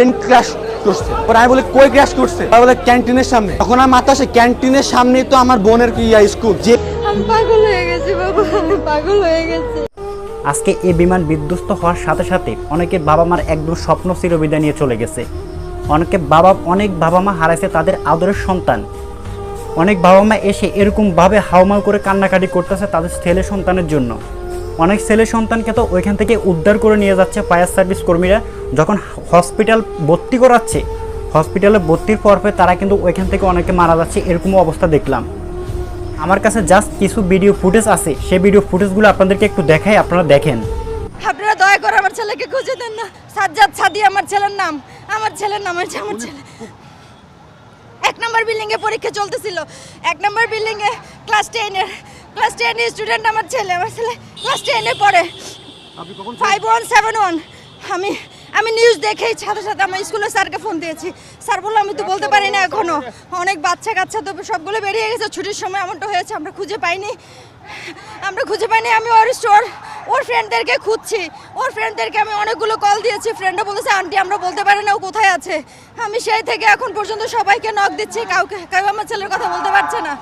Train crash করছে। পরে আমি বলি কই ক্র্যাশ করছে? বলে ক্যান্টিনের সামনে। তখন আমার মাথা আসে ক্যান্টিনের সামনেই তো আমার বোনের কি স্কুল যে আমি পাগল হয়ে গেছি বাবা আমি পাগল হয়ে গেছি। আজকে এই বিমান বিধ্বস্ত হওয়ার সাথে সাথে অনেকের বাবা মার একদম স্বপ্ন চিরবিদায় নিয়ে চলে গেছে। অনেকে বাবা অনেক বাবা মা হারাইছে তাদের আদরের সন্তান। অনেক বাবা মা এসে এরকম এরকমভাবে হাওমাও করে কান্নাকাটি করতেছে তাদের ছেলে সন্তানের জন্য। অনেক ছেলে সন্তানকে তো ওইখান থেকে উদ্ধার করে নিয়ে যাচ্ছে ফায়ার সার্ভিস কর্মীরা। যখন হসপিটাল ভর্তি করাচ্ছে, হসপিটালে ভর্তির পর্বে তারা কিন্তু ওইখান থেকে অনেকে মারা যাচ্ছে এরকমও অবস্থা দেখলাম। আমার কাছে জাস্ট কিছু ভিডিও ফুটেজ আছে, সেই ভিডিও ফুটেজগুলো আপনাদেরকে একটু দেখাই, আপনারা দেখেন। আপনারা দয়া করে আমার ছেলেকে খুঁজে দেন না। সাজ্জাদ সাদি, আমার ছেলের নাম। আমার ছেলের নাম হচ্ছে আমার ছেলে। এক নম্বর বিল্ডিং এ পরীক্ষা চলতেছিল। এক নম্বর বিল্ডিং এ ক্লাস টেনের ক্লাস টেনের স্টুডেন্ট আমার ছেলে আমার ছেলে ক্লাস টেনে পড়ে। ফাইভ ওয়ান সেভেন ওয়ান আমি আমি নিউজ দেখেই সাথে সাথে আমার স্কুলের স্যারকে ফোন দিয়েছি। স্যার বলল আমি তো বলতে পারি না এখনও। অনেক বাচ্চা কাচ্চা তো সবগুলো বেরিয়ে গেছে। ছুটির সময় এমনটা হয়েছে আমরা খুঁজে পাইনি। আমরা খুঁজে পাইনি আমি ওর স্টোর ওর ফ্রেন্ডদেরকে খুঁজছি। ওর ফ্রেন্ডদেরকে আমি অনেকগুলো কল দিয়েছি। ফ্রেন্ডও বলেছে আন্টি আমরা বলতে পারি না ও কোথায় আছে। আমি সেই থেকে এখন পর্যন্ত সবাইকে নক দিচ্ছি। কাউকে কেউ আমার ছেলের কথা বলতে পারছে না।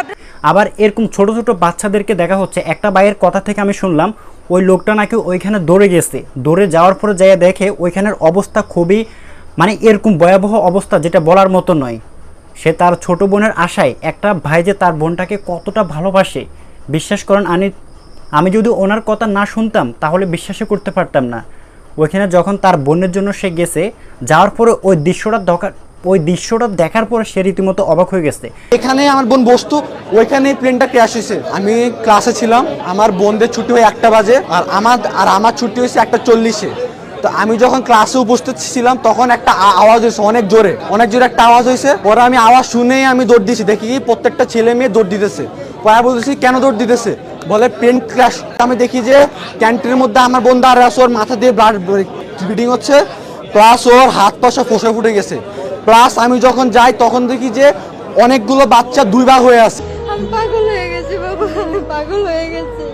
আপনারা আবার এরকম ছোট ছোট বাচ্চাদেরকে দেখা হচ্ছে। একটা বাইয়ের কথা থেকে আমি শুনলাম, ওই লোকটা নাকি ওইখানে দৌড়ে গেছে। দৌড়ে যাওয়ার পরে যাইয়া দেখে ওইখানের অবস্থা খুবই মানে এরকম ভয়াবহ অবস্থা যেটা বলার মতো নয়। সে তার ছোট বোনের আশায়, একটা ভাই যে তার বোনটাকে কতটা ভালোবাসে। বিশ্বাস করেন, আমি আমি যদি ওনার কথা না শুনতাম, তাহলে বিশ্বাসই করতে পারতাম না। ওইখানে যখন তার বোনের জন্য সে গেছে, যাওয়ার পরে ওই দৃশ্যটা ওই দৃশ্যটা দেখার পরে সে রীতিমতো অবাক হয়ে গেছে। এখানে আমার বোন বসতো, ওইখানে প্লেনটা ক্র্যাশ হয়েছে। আমি ক্লাসে ছিলাম, আমার বোনদের ছুটি হয় একটা বাজে, আর আমার আর আমার ছুটি হয়েছে একটা চল্লিশে। তো আমি যখন ক্লাসে উপস্থিত ছিলাম, তখন একটা আওয়াজ হয়েছে, অনেক জোরে অনেক জোরে একটা আওয়াজ হয়েছে। পরে আমি আওয়াজ শুনেই আমি দৌড় দিয়েছি, দেখি প্রত্যেকটা ছেলে মেয়ে দৌড় দিতেছে। পরে বলতেছি, কেন দৌড় দিতেছে? বলে প্লেন ক্র্যাশ আমি দেখি যে ক্যান্টিনের মধ্যে আমার বোন দাঁড়িয়ে আছে ওর মাথা দিয়ে ব্লাড ব্লিডিং হচ্ছে। প্লাস ওর হাত পা সব ফসে ফুটে গেছে। প্লাস আমি যখন যাই তখন দেখি যে অনেকগুলো বাচ্চা দুই ভাগ হয়ে আছে। আমি পাগল হয়ে গেছি বাবা আমি পাগল হয়ে গেছি।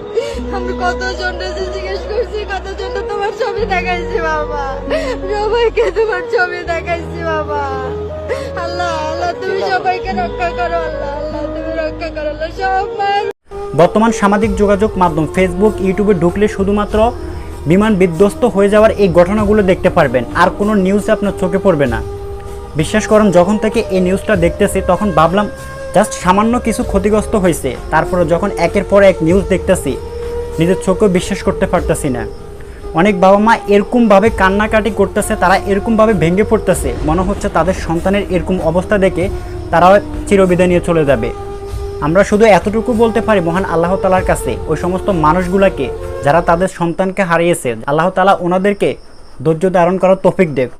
আমি কত জনকে জিজ্ঞেস করছি কত জন তোমার ছবি দেখাইছি বাবা? সবাইকে তোমার ছবি দেখাইছি বাবা। আল্লাহ আল্লাহ তুমি সবাইকে রক্ষা করো আল্লাহ আল্লাহ তুমি রক্ষা করো আল্লাহ সব বর্তমান সামাজিক যোগাযোগ মাধ্যম ফেসবুক ইউটিউবে ঢুকলে শুধুমাত্র বিমান বিধ্বস্ত হয়ে যাওয়ার এই ঘটনাগুলো দেখতে পারবেন। আর কোনো নিউজ আপনার চোখে পড়বে না। বিশ্বাস করুন, যখন থেকে এই নিউজটা দেখতেছি, তখন ভাবলাম জাস্ট সামান্য কিছু ক্ষতিগ্রস্ত হয়েছে। তারপরে যখন একের পর এক নিউজ দেখতেছি, নিজের চোখেও বিশ্বাস করতে পারতেছি না। অনেক বাবা মা এরকমভাবে কান্নাকাটি করতেছে, তারা এরকমভাবে ভেঙে পড়তেছে। মনে হচ্ছে তাদের সন্তানের এরকম অবস্থা দেখে তারাও চিরবিদায় নিয়ে চলে যাবে। আমরা শুধু এতটুকু বলতে পারি মহান আল্লাহ তালার কাছে, ওই সমস্ত মানুষগুলাকে, যারা তাদের সন্তানকে হারিয়েছে, আল্লাহ তালা ওনাদেরকে ধৈর্য ধারণ করার তফিক দেব